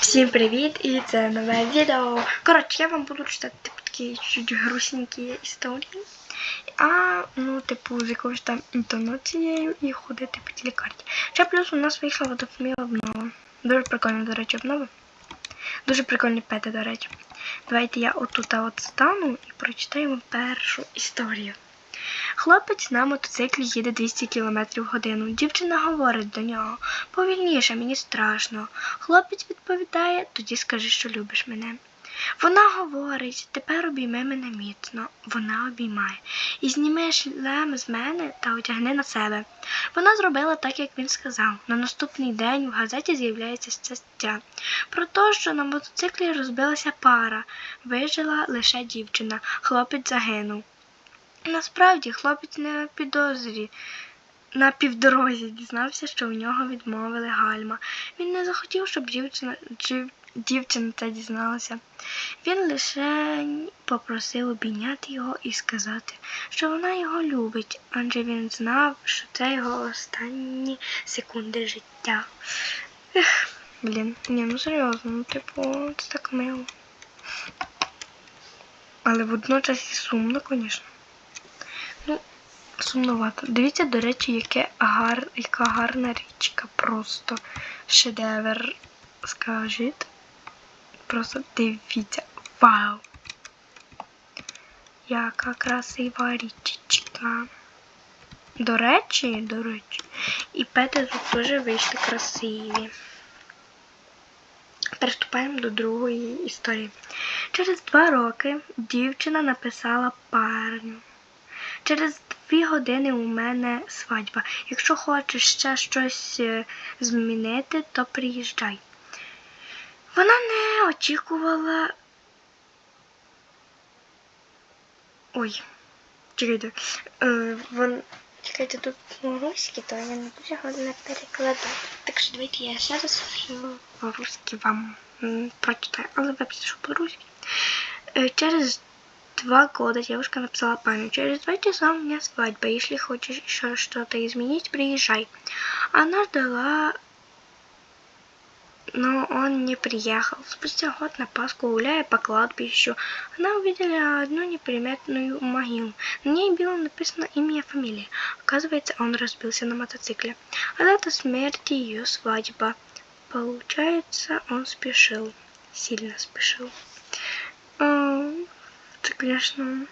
Всім привіт! І це нове відео. Коротше, я вам буду читати типу, такі чуть грустненькі історії. А, ну, типу, з якоюсь там інтонацією і ходити по телекарті. Ще плюс у нас вийшла водофмія обнова. Дуже прикольна, до речі, обнова. Дуже прикольні пети, до речі. Давайте я отут от стану і прочитаю першу історію. Хлопець на мотоциклі їде 200 км в годину. Дівчина говорить до нього повільніше, мені страшно. Хлопець відповідає, тоді скажи, що любиш мене. Вона говорить, тепер обійми мене міцно. Вона обіймає. І зніми шлем з мене та одягни на себе. Вона зробила так, як він сказав. На наступний день в газеті з'являється стаття про те, що на мотоциклі розбилася пара. Вижила лише дівчина. Хлопець загинув. Насправді хлопець не на підозрі. На півдорозі дізнався, що у нього відмовили гальма. Він не захотів, щоб дівчина, чи дівчина це дізналася. Він лише попросив обійняти його і сказати, що вона його любить, адже він знав, що це його останні секунди життя. Ех, блін, ні, ну серйозно, ну типу, це так мило. Але водночас і сумно, звісно. Ну, сумновато. Дивіться, до речі, яке гар... яка гарна річка. Просто шедевр. Скажіть. Просто дивіться. Вау! Яка красива річечка. До речі, до речі, і пети тут теж вийшли красиві. Приступаємо до другої історії. Через два роки дівчина написала парню. Через дві години у мене свадьба. Якщо хочеш ще щось е, змінити, то приїжджай. Вона не очікувала. Ой, чекайте. Е, вон... Чекайте, тут по-руськи, то я не дуже гарно перекладати. Так що давайте я ще раз по-руськи вам прочитаю, але випишу по-руськи. Е, через два года девушка написала Пане, через два часа у меня свадьба, если хочешь еще что-то изменить, приезжай. Она ждала, но он не приехал. Спустя год на Пасху, гуляя по кладбищу, она увидела одну неприметную могилу. На ней было написано имя и фамилия. Оказывается, он разбился на мотоцикле. А дата смерти ее свадьба. Получается, он спешил. Сильно спешил. А.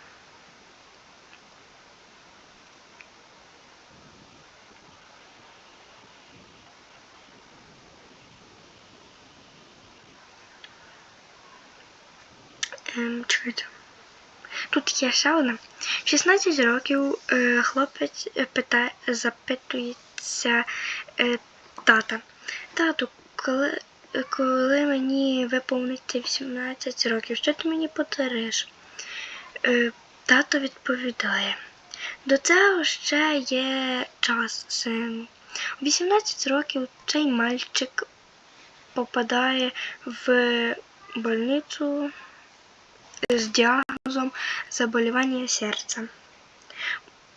Ем, чекайте. Тут є ще одна. В 16 років е, хлопець е, питає, запитується е, тата. Тату, коли, коли мені виповниться 18 років, що ти мені подариш? Е, тато відповідає. До цього ще є час, сину. У 18 років цей мальчик попадає в больницю з діагнозом заболівання серця.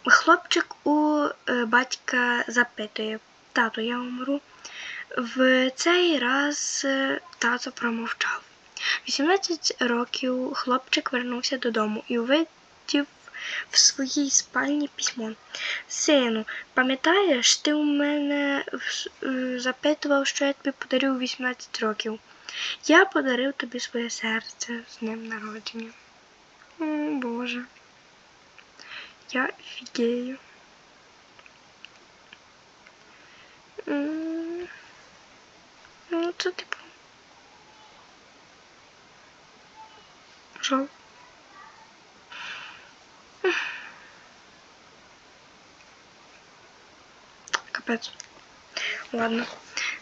Хлопчик у е, батька запитує, тато, я умру. В цей раз е, тато промовчав. 18 років хлопчик вернувся додому і увидів в своїй спальні письмо. Сину, пам'ятаєш, ти у мене запитував, що я тобі подарив у 18 років. Я подарив тобі своє серце з днем народження. О, Боже. Я фігею. Ну, це типу. Жал. Капець. Ладно.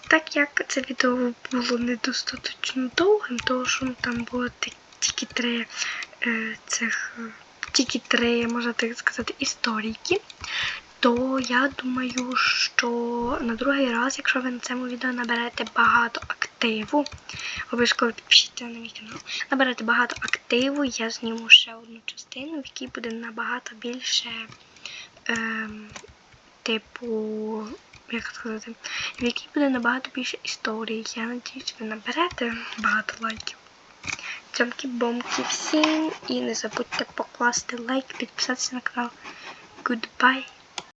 Так як це відео було недостатньо довгим, тому що там було тільки три е, цих тільки три, можна так сказати, історійки, то я думаю, що на другий раз, якщо ви на цьому відео наберете багато активу, обов'язково підпишіться на мій канал, наберете багато активу, я зніму ще одну частину, в якій буде набагато більше ем, типу як сказати, в якій буде набагато більше історій. Я надіюсь, ви наберете багато лайків. Цьомки-бомки всім і не забудьте покласти лайк, підписатися на канал. Goodbye!